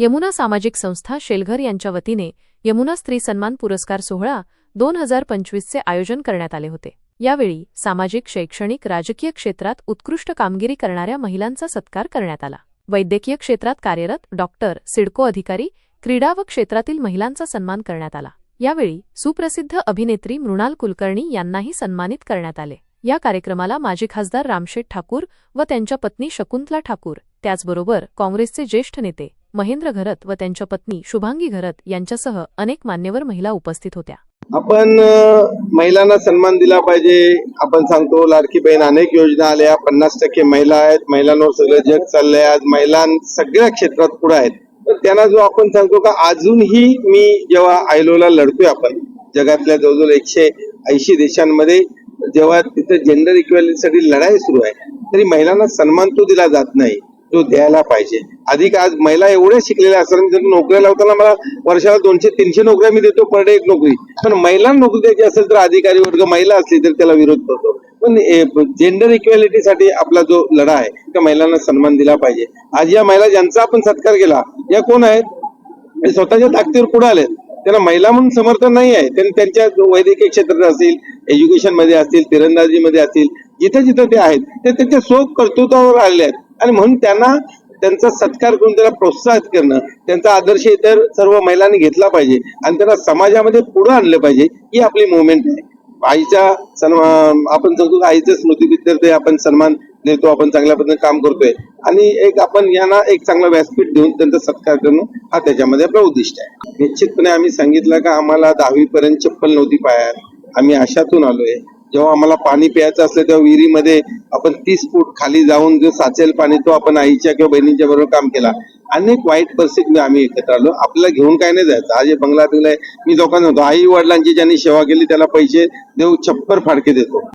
यमुना सामाजिक संस्था शेलघर यांच्या वतीने यमुना स्त्री सन्मान पुरस्कार सोहळा दोन हजार पंचवीसचे आयोजन करण्यात आले होते. यावेळी सामाजिक शैक्षणिक राजकीय क्षेत्रात उत्कृष्ट कामगिरी करणाऱ्या महिलांचा सत्कार करण्यात आला. वैद्यकीय क्षेत्रात कार्यरत डॉक्टर सिडको अधिकारी क्रीडा व क्षेत्रातील महिलांचा सन्मान करण्यात आला. यावेळी सुप्रसिद्ध अभिनेत्री मृणाल कुलकर्णी यांनाही सन्मानित करण्यात आले. या कार्यक्रमाला माजी खासदार रामशेठ ठाकूर व त्यांच्या पत्नी शकुंतला ठाकूर त्याचबरोबर काँग्रेसचे ज्येष्ठ नेते महेंद्र घरत व त्यांच्या पत्नी शुभांगी घरत यांच्यासह अनेक मान्यवर महिला उपस्थित होत्या. आपण महिलांना सन्मान दिला पाहिजे. आपण सांगतो लाडकी बहीण अनेक योजना आल्या. पन्नास टक्के महिला आहेत. महिलांवर सगळं जग चाललंय. आज महिला सगळ्या क्षेत्रात पुढे आहेत. त्यांना जो आपण सांगतो का अजूनही मी जेव्हा आयलोला लढतोय आपण जगातल्या जवळजवळ एकशे ऐंशी देशांमध्ये जेव्हा तिथे जेंडर इक्वॅलिटीसाठी लढाई सुरू आहे तरी महिलांना सन्मान तो दिला जात नाही. जो द्यायला पाहिजे. अधिक आज महिला एवढ्या शिकलेल्या असतात जर नोकऱ्या लावताना मला वर्षाला दोनशे तीनशे नोकऱ्या मी देतो पर डे एक नोकरी. पण महिलांना नोकरी द्यायची असेल तर अधिकारी वर्ग महिला असली तर त्याला विरोध करतो. पण जेंडर इक्वॅलिटीसाठी आपला जो लढा आहे त्या महिलांना सन्मान दिला पाहिजे. आज या महिला ज्यांचा आपण सत्कार केला या कोण आहेत? स्वतःच्या ताकदीवर पुढे आले त्यांना महिला म्हणून समर्थन नाही आहे. त्यांनी त्यांच्या वैद्यकीय क्षेत्रात असतील एज्युकेशनमध्ये असतील तिरंदाजी मध्ये असतील जिथे जिथे ते आहेत ते त्यांच्या स्वकर्तृत्वावर आलेले आहेत. आणि म्हणून त्यांना त्यांचा सत्कार करून त्याला प्रोत्साहित करणं त्यांचा आदर्श इतर सर्व महिलांनी घेतला पाहिजे आणि त्यांना समाजामध्ये पुढे आणलं पाहिजे ही आपली मुवमेंट आहे. आईच्या सन्मान आपण सांगतो आईचं स्मृतीपित्त आपण सन्मान देतो आपण चांगल्या पद्धतीने काम करतोय. आणि एक आपण यांना एक चांगला व्यासपीठ देऊन त्यांचा सत्कार करणं हा त्याच्यामध्ये आपला उद्दिष्ट आहे. निश्चितपणे आम्ही सांगितलं का आम्हाला दहावी पर्यंत चप्पल नव्हती पायात आम्ही आशातून आलोय. जेव्हा आम्हाला पाणी प्यायचं असलं तेव्हा विहिरीमध्ये आपण तीस फूट खाली जाऊन जो साचेल पाणी तो आपण आईच्या किंवा बहिणीच्या बरोबर काम केला. अनेक वाईट परिस्थितीमध्ये आम्ही एकत्र आलो. आपल्याला घेऊन काय नाही जायचं. आज हे बंगला बिंगला आहे. मी लोकांना होतो आई वडिलांची ज्यांनी सेवा केली त्याला पैसे देऊ छप्पर फाडके देतो.